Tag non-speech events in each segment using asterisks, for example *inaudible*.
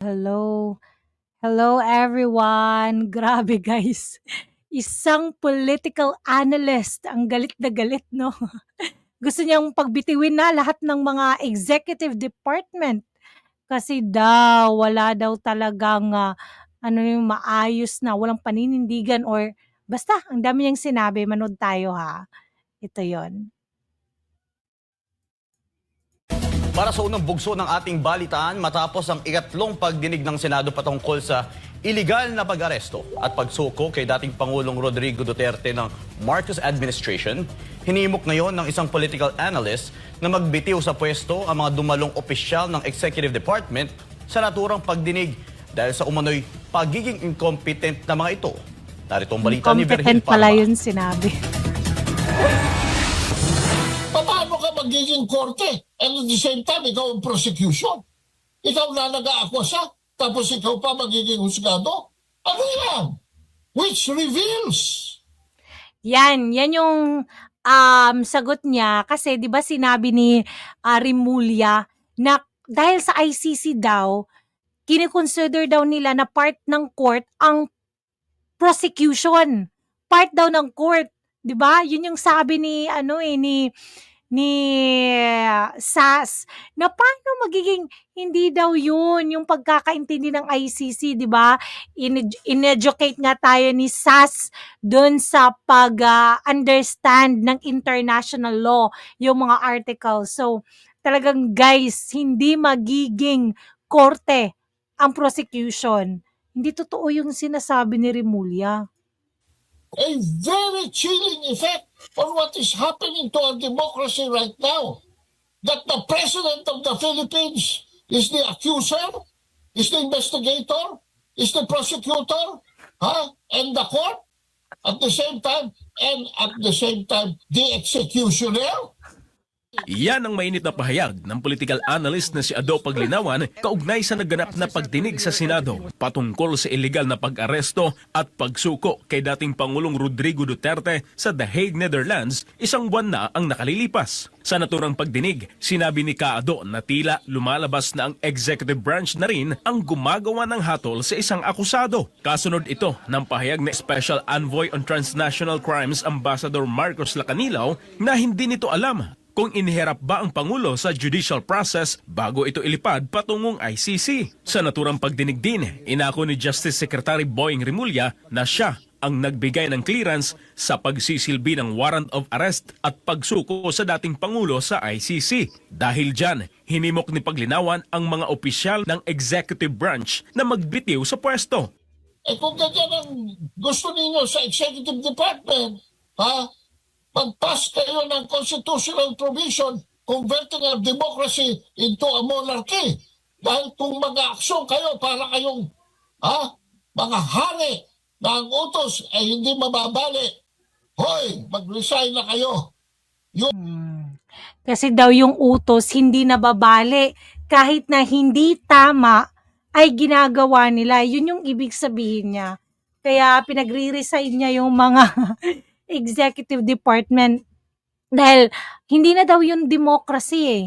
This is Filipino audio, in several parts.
Hello. Hello everyone. *laughs* Grabe guys. Isang political analyst. Ang galit na galit, no? *laughs* Gusto niyang pagbitiwin na lahat ng mga executive department. Kasi daw, wala daw talagang ah, ano yung maayos na, walang paninindigan or basta, ang dami niyang sinabi. Manood tayo ha. Ito yon. Para sa unang bugso ng ating balitaan, matapos ang ikatlong pagdinig ng Senado patungkol sa iligal na pag-aresto at pagsuko kay dating Pangulong Rodrigo Duterte ng Marcos administration, hinimok ngayon ng isang political analyst na magbitiw sa pwesto ang mga dumalong opisyal ng Executive Department sa naturang pagdinig dahil sa umano'y pagiging incompetent na mga ito. Narito ang balita ni Virgil Competent pala Parma. yun sinabi. Magiging korte? And at the same time, ikaw ang prosecution. Ikaw na nag-aakwasa, tapos ikaw pa magiging husgado? Ano yan? Which reveals Yan, yan yung um, sagot niya kasi 'di ba sinabi ni ah, Rimulya na dahil sa ICC daw, kinikonsider daw nila na part ng court ang prosecution. Part daw ng court, 'di ba? Yun yung sabi ni ano eh ni ni SAS na paano magiging hindi daw yun yung pagkakaintindi ng ICC, 'di ba? In- in-educate nga tayo ni SAS doon sa pag-understand ng international law, yung mga articles. So, talagang guys, hindi magiging korte ang prosecution. Hindi totoo yung sinasabi ni Rimulya. a very chilling effect on what is happening to our democracy right now. That the President of the Philippines is the accuser, is the investigator, is the prosecutor, huh? and the court at the same time, and at the same time, the executioner. Iyan ang mainit na pahayag ng political analyst na si Ado Paglinawan kaugnay sa naganap na pagdinig sa Senado patungkol sa illegal na pag-aresto at pagsuko kay dating Pangulong Rodrigo Duterte sa The Hague, Netherlands isang buwan na ang nakalilipas. Sa naturang pagdinig, sinabi ni Kaado na tila lumalabas na ang executive branch na rin ang gumagawa ng hatol sa isang akusado. Kasunod ito ng pahayag ni Special Envoy on Transnational Crimes Ambassador Marcos Lacanilao na hindi nito alam kung iniharap ba ang Pangulo sa judicial process bago ito ilipad patungong ICC. Sa naturang pagdinig din, inako ni Justice Secretary Boying Rimulya na siya ang nagbigay ng clearance sa pagsisilbi ng warrant of arrest at pagsuko sa dating Pangulo sa ICC. Dahil dyan, hinimok ni Paglinawan ang mga opisyal ng executive branch na magbitiw sa pwesto. Eh kung ganyan ang gusto ninyo sa executive department, ha? Pag-pass kayo ng constitutional provision converting our democracy into a monarchy. Dahil kung mag-aaksyon kayo para kayong ha, mga hari na ang utos ay hindi mababali, hoy, mag-resign na kayo. Kasi daw yung utos hindi nababali kahit na hindi tama ay ginagawa nila. Yun yung ibig sabihin niya. Kaya pinagre-resign niya yung mga *laughs* executive department dahil hindi na daw yung democracy eh.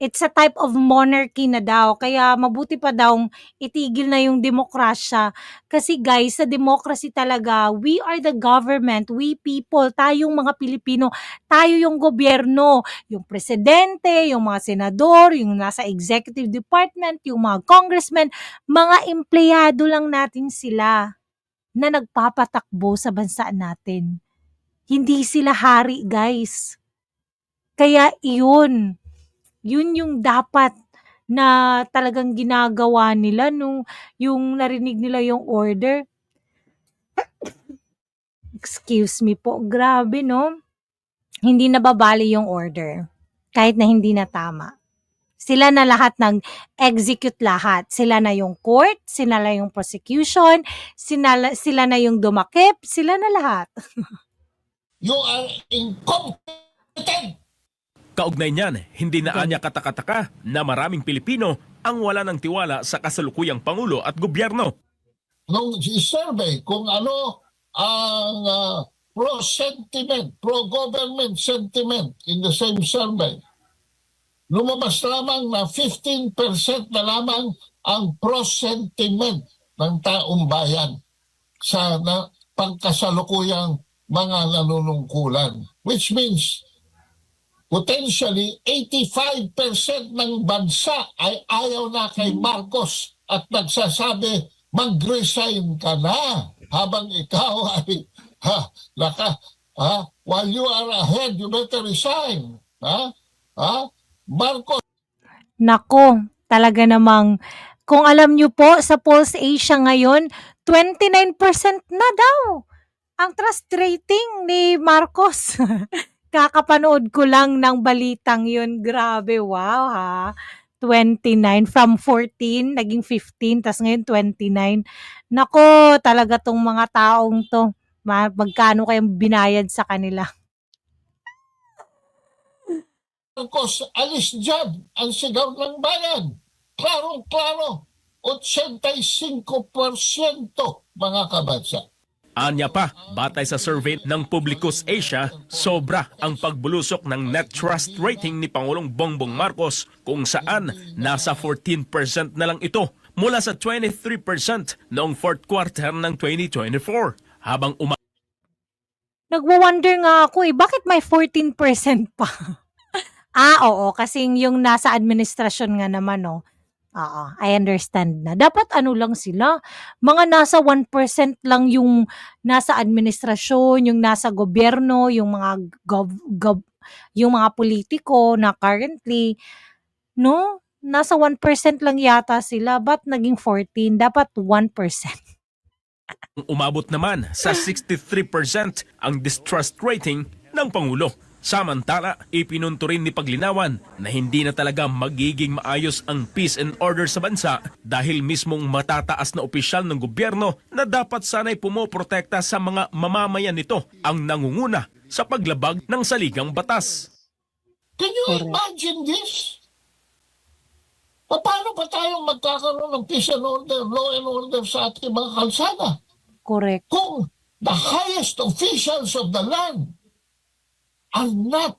It's a type of monarchy na daw. Kaya mabuti pa daw itigil na yung demokrasya. Kasi guys, sa democracy talaga, we are the government, we people, tayong mga Pilipino, tayo yung gobyerno, yung presidente, yung mga senador, yung nasa executive department, yung mga congressmen, mga empleyado lang natin sila na nagpapatakbo sa bansa natin. Hindi sila hari, guys. Kaya iyon, yun yung dapat na talagang ginagawa nila nung yung narinig nila yung order. Excuse me po, grabe no? Hindi nababali yung order kahit na hindi na tama. Sila na lahat nag-execute lahat. Sila na yung court, sila na yung prosecution, sila, sila na yung dumakip, sila na lahat. *laughs* You are incompetent. Kaugnay niyan, hindi na anya katakataka na maraming Pilipino ang wala ng tiwala sa kasalukuyang Pangulo at gobyerno. nung survey kung ano ang ah, pro-sentiment, pro-government sentiment in the same survey, lumabas lamang na 15% na lamang ang pro-sentiment ng taong bayan sa na, pangkasalukuyang mga nanunungkulan. Which means, potentially 85% ng bansa ay ayaw na kay Marcos at nagsasabi, mag-resign ka na habang ikaw *laughs* ay, ha, naka, ha, while you are ahead, you better resign. Ha? Ha? Marcos Nako, talaga namang kung alam nyo po sa Pulse Asia ngayon, 29% na daw ang trust rating ni Marcos. *laughs* Kakapanood ko lang ng balitang yun. Grabe, wow ha. 29 from 14 naging 15 tas ngayon 29. Nako, talaga tong mga taong to. Ma- Magkano kayang binayad sa kanila? Marcos, alis dyan ang sigaw ng bayan. Klarong-klaro, 85% mga kabansa. Anya pa, batay sa survey ng Publicus Asia, sobra ang pagbulusok ng net trust rating ni Pangulong Bongbong Marcos kung saan nasa 14% na lang ito mula sa 23% noong fourth quarter ng 2024. Habang uma Nagwa-wonder nga ako eh, bakit may 14% pa? *laughs* ah, oo, kasi yung nasa administrasyon nga naman, no. Oo, I understand na. Dapat ano lang sila, mga nasa 1% lang yung nasa administrasyon, yung nasa gobyerno, yung mga gov, gov- yung mga politiko na currently, no? Nasa 1% lang yata sila, but naging 14? Dapat 1%. umabot naman sa 63% ang distrust rating ng Pangulo. Samantala, ipinunto rin ni Paglinawan na hindi na talaga magiging maayos ang peace and order sa bansa dahil mismong matataas na opisyal ng gobyerno na dapat sanay pumoprotekta sa mga mamamayan nito ang nangunguna sa paglabag ng saligang batas. Can you Correct. imagine this? Pa- Paano pa tayong magkakaroon ng peace and order, law and order sa ating mga kalsada? Correct. Kung the highest officials of the land are not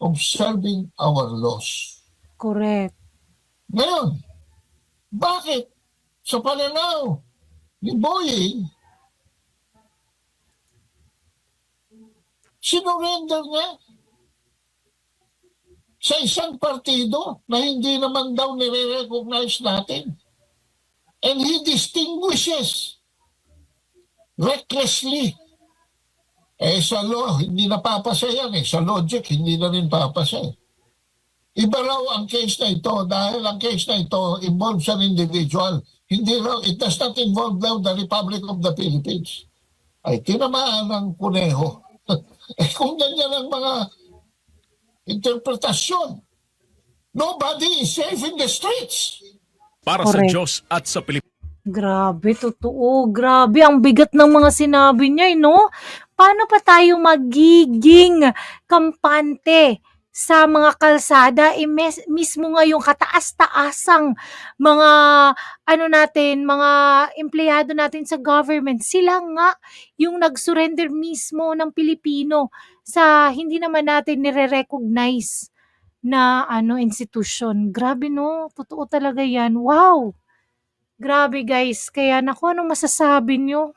observing our laws. Correct. Ngayon, bakit sa pananaw ni Boying, sinurrender niya sa isang partido na hindi naman daw nire-recognize natin. And he distinguishes recklessly. Eh sa law, hindi napapasa yan eh. Sa logic, hindi na rin papasa eh. Iba raw ang case na ito dahil ang case na ito involves an individual. Hindi raw, it does not involve now the Republic of the Philippines. Ay, tinamaan ng kuneho. *laughs* eh kung ganyan ang mga interpretasyon, nobody is safe in the streets. Para sa Correct. Diyos at sa Pilipinas. Grabe, totoo. Grabe, ang bigat ng mga sinabi niya, eh, no? Paano pa tayo magiging kampante sa mga kalsada? Eh, mes- mismo nga yung kataas-taasang mga, ano natin, mga empleyado natin sa government, sila nga yung nag-surrender mismo ng Pilipino sa hindi naman natin nire-recognize na ano institution. Grabe no, totoo talaga 'yan. Wow. Grabe guys, kaya naku anong masasabi nyo?